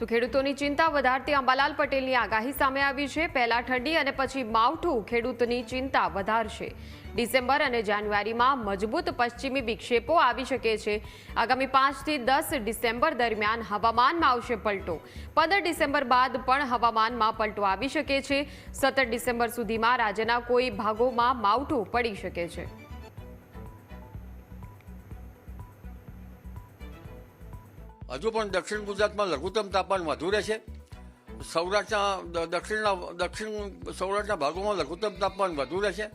તો ખેડૂતોની ચિંતા વધારતી અંબાલાલ પટેલની આગાહી સામે આવી છે. પહેલા ઠંડી અને પછી માવઠું ખેડૂતની ચિંતા વધારશે. ડિસેમ્બર અને જાન્યુઆરીમાં મજબૂત પશ્ચિમી વિક્ષેપો આવી શકે છે. આગામી પાંચથી દસ ડિસેમ્બર દરમિયાન હવામાનમાં આવશે પલટો. પંદર ડિસેમ્બર બાદ પણ હવામાનમાં પલટો આવી શકે છે. સત્તર ડિસેમ્બર સુધીમાં રાજ્યના કોઈ ભાગોમાં માવઠું પડી શકે છે. હજુ પણ દક્ષિણ ગુજરાતમાં લઘુત્તમ તાપમાન વધુ રહેશે. સૌરાષ્ટ્રના દક્ષિણના, દક્ષિણ સૌરાષ્ટ્રના ભાગોમાં લઘુત્તમ તાપમાન વધુ રહેશે.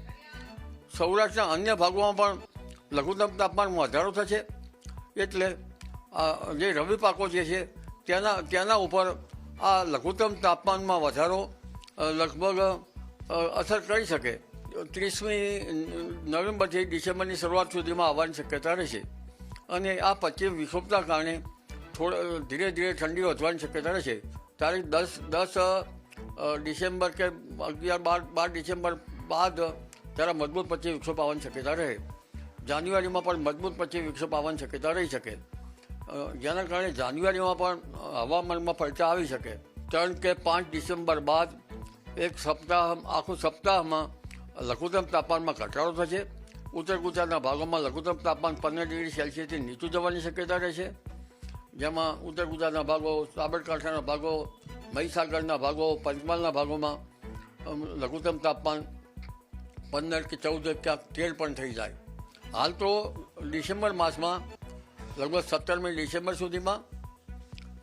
સૌરાષ્ટ્રના અન્ય ભાગોમાં પણ લઘુત્તમ તાપમાનમાં વધારો થશે. એટલે જે રવિ પાકો જે છે તેના તેના ઉપર આ લઘુત્તમ તાપમાનમાં વધારો લગભગ અસર કરી શકે. ત્રીસમી નવેમ્બરથી ડિસેમ્બરની શરૂઆત સુધીમાં આવવાની શક્યતા રહેશે. અને આ પશ્ચિમ વિક્ષોભના કારણે થોડા ધીરે ધીરે ઠંડી વધવાની શક્યતા રહેશે. તારીખ દસ દસ ડિસેમ્બર કે અગિયાર, બાર બાર ડિસેમ્બર બાદ ત્યારે મજબૂત પછી વૃક્ષો આવવાની શક્યતા રહે. જાન્યુઆરીમાં પણ મજબૂત પછી વૃક્ષો આવવાની શક્યતા રહી શકે. જેના કારણે જાન્યુઆરીમાં પણ હવામાનમાં પલટા આવી શકે. ત્રણ કે પાંચ ડિસેમ્બર બાદ એક સપ્તાહ, આખું સપ્તાહમાં લઘુત્તમ તાપમાનમાં ઘટાડો થશે. ઉત્તર ગુજરાતના ભાગોમાં લઘુત્તમ તાપમાન પંદર ડિગ્રી સેલ્સિયસથી નીચું જવાની શક્યતા રહેશે. જેમાં ઉત્તર ગુજરાતના ભાગો, સાબરકાંઠાના ભાગો, મહીસાગરના ભાગો, પંચમહાલના ભાગોમાં લઘુત્તમ તાપમાન પંદર કે ચૌદ ક્યાંક તેર પણ થઈ જાય. હાલ તો ડિસેમ્બર માસમાં, લગભગ સત્તરમી ડિસેમ્બર સુધીમાં,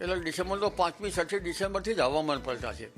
એટલે ડિસેમ્બર તો પાંચમી, છઠ્ઠી ડિસેમ્બરથી જ હવામાન પલટાશે